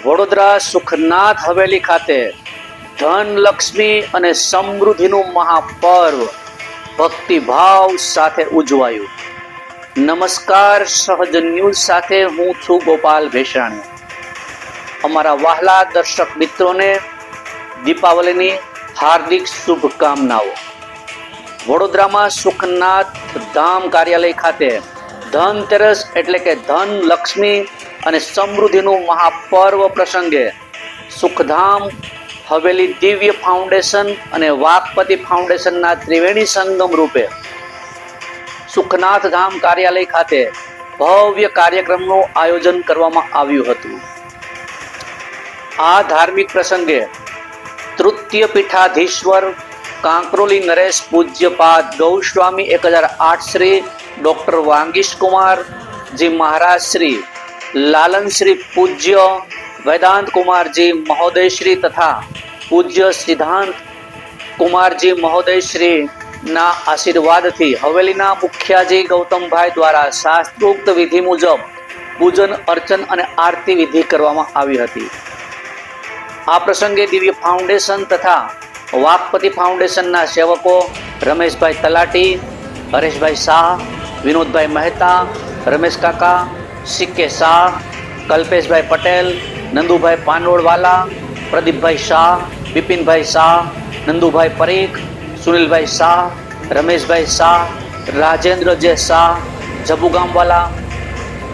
વડોદરા સુખનાથ હવેલી ખાતે ધન લક્ષ્મી અને સમૃદ્ધિનું મહાપર્વ ભક્તિભાવ સાથે ઉજવાયું. નમસ્કાર સહજ ન્યૂઝ સાથે હું છું ગોપાલ ભેસાણી. અમારા વહાલા દર્શક મિત્રોને દીપાવલીની હાર્દિક શુભકામનાઓ. વડોદરામાં સુખનાથ ધામ કાર્યાલય ખાતે ધનતેરસ એટલે કે ધન લક્ષ્મી અને સમૃદ્ધિનું મહાપર્વ પ્રસંગે સુખધામ, હવેલી દિવ્ય ફાઉન્ડેશન અને વાઘપતિ ફાઉન્ડેશનના ત્રિવેણી સંગમ રૂપે સુખનાથ ધામ કાર્યાલય ખાતે ભવ્ય કાર્યક્રમનું આયોજન કરવામાં આવ્યું હતું. આ ધાર્મિક પ્રસંગે તૃતીય પીઠાધીશ્વર કાંકરોલી નરેશ પૂજ્યપાદ ગૌસ્વામી એક હજાર આઠ શ્રી ડૉક્ટર વાંગીશ કુમાર જી મહારાજ શ્રી લાલન શ્રી પૂજ્ય વેદાંત કુમારજી મહોદય શ્રી તથા પૂજ્ય સિદ્ધાંત કુમારજી મહોદય શ્રી ના આશીર્વાદથી હવેલીના મુખ્યાજી ગૌતમભાઈ દ્વારા શાસ્ત્રોક્ત વિધિ મુજબ પૂજન, અર્ચન અને આરતી વિધિ કરવામાં આવી હતી. આ પ્રસંગે દિવ્ય ફાઉન્ડેશન તથા વાઘપતિ ફાઉન્ડેશનના સેવકો રમેશભાઈ તલાટી, હરેશભાઈ શાહ, વિનોદભાઈ મહેતા, રમેશ કાકા સિક્કે શાહ, કલ્પેશભાઈ પટેલ, નંદુભાઈ પાંડોળવાલા, પ્રદીપભાઈ શાહ, બિપિનભાઈ શાહ, નંદુભાઈ પરીખ, સુનિલભાઈ શાહ, રમેશભાઈ શાહ રાજેન્દ્ર જે શાહ, જબુગામવાલા,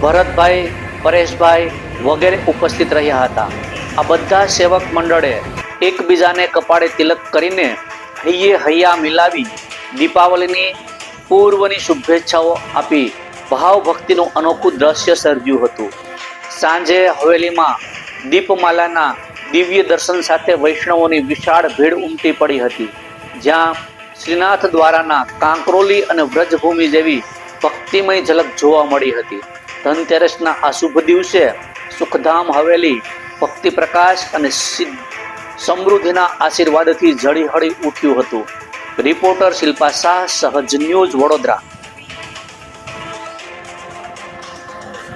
ભરતભાઈ, પરેશભાઈ વગેરે ઉપસ્થિત રહ્યા હતા. આ બધા સેવક મંડળે એકબીજાને કપાળે તિલક કરીને હૈયે હૈયા મિલાવી દીપાવલીની પૂર્વની શુભેચ્છાઓ આપી ભાવ ભક્તિનું અનોખું દ્રશ્ય સર્જ્યું હતું. સાંજે હવેલીમાં દીપમાલાના દિવ્ય દર્શન સાથે વૈષ્ણવોની વિશાળ ભીડ ઉમટી પડી હતી, જ્યાં શ્રીનાથ દ્વારાના કાંકરોલી અને વ્રજભૂમિ જેવી ભક્તિમય ઝલક જોવા મળી હતી. ધનતેરસના આ દિવસે સુખધામ હવેલી, ભક્તિ પ્રકાશ અને સમૃદ્ધિના આશીર્વાદથી જળી હળી ઉઠ્યું હતું. રિપોર્ટર શિલ્પા શાહ, સહજ ન્યૂઝ વડોદરા.